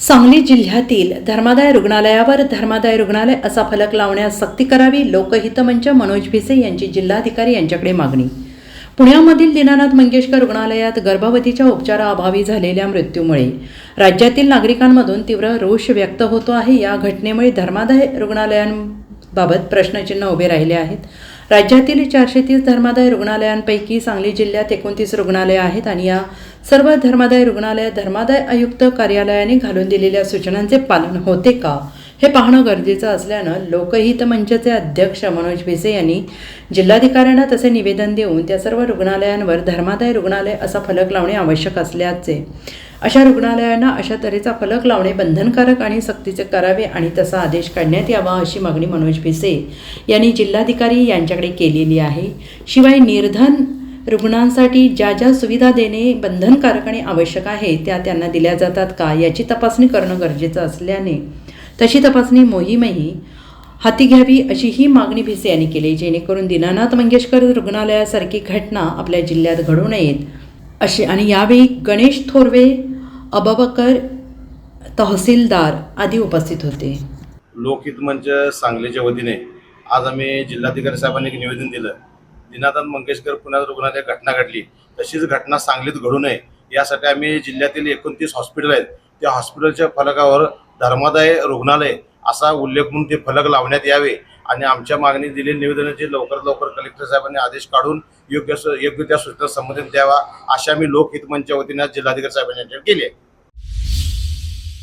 सांगली जिल्ह्यातील धर्मादाय रुग्णालयावर धर्मादाय रुग्णालय असा फलक लावण्यास सक्ती करावी लोकहितमंच मनोज भिसे यांची जिल्हाधिकारी यांच्याकडे मागणी. पुण्यामधील दीनानाथ मंगेशकर रुग्णालयात गर्भवतीच्या उपचाराअभावी झालेल्या मृत्यूमुळे राज्यातील नागरिकांमधून तीव्र रोष व्यक्त होतो आहे. या घटनेमुळे धर्मादाय रुग्णालयांबाबत प्रश्नचिन्ह उभे राहिले आहेत. राज्यातील चारशे तीस धर्मादाय रुग्णालयांपैकी सांगली जिल्ह्यात एकोणतीस रुग्णालये आहेत आणि या सर्व धर्मादाय रुग्णालयात धर्मादाय आयुक्त कार्यालयाने घालून दिलेल्या सूचनांचे पालन होते का? हे पाहणं गरजेचं असल्यानं लोकहित मंचचे अध्यक्ष मनोज भिसे यांनी जिल्हाधिकाऱ्यांना तसे निवेदन देऊन त्या सर्व रुग्णालयांवर धर्मादाय रुग्णालय असा फलक लावणे आवश्यक असल्याचे. अशा रुग्णालयांना अशा तऱ्हेचा फलक लावणे बंधनकारक आणि सक्तीचे करावे आणि तसा आदेश काढण्यात यावा अशी मागणी मनोज भिसे यांनी जिल्हाधिकारी यांच्याकडे केलेली आहे. शिवाय निर्धन रुग्णांसाठी ज्या ज्या सुविधा देणे बंधनकारक आणि आवश्यक आहे त्या त्यांना दिल्या जातात का याची तपासणी करणं गरजेचं असल्याने तशी तपासणी मोहीमही हाती घ्यावी अशी ही मागणी भिसे यांनी केली जेणेकरून दीनानाथ मंगेशकर रुग्णालयासारखी घटना आपल्या जिल्ह्यात घडू नयेत. अशी आणि यावेळी गणेश थोरवे अबाबकर तहसीलदार आदी उपस्थित होते. लोकहित मंच सांगलीच्या वतीने आज आम्ही जिल्हाधिकारी साहेबांनी एक निवेदन दिलं. दिनानाथ मंगेशकर पुण्यात रुग्णालय घटना घडली. तशीच घटना सांगलीत घडू नये यासाठी आम्ही जिल्ह्यातील एकोणतीस हॉस्पिटल आहेत. त्या हॉस्पिटलच्या फलकावर धर्मादाय रुग्णालय असा उल्लेख म्हणून ते फलक लावण्यात यावे आणि आमच्या मागणी दिलेल्या निवेदनाचे लवकरात लवकर कलेक्टर साहेबांनी आदेश काढून योग्य स- योग्य त्या सूचना संबंधित द्यावा अशा मी लोकहित मंचच्या वतीने जिल्हाधिकारी साहेबांनी केली आहे.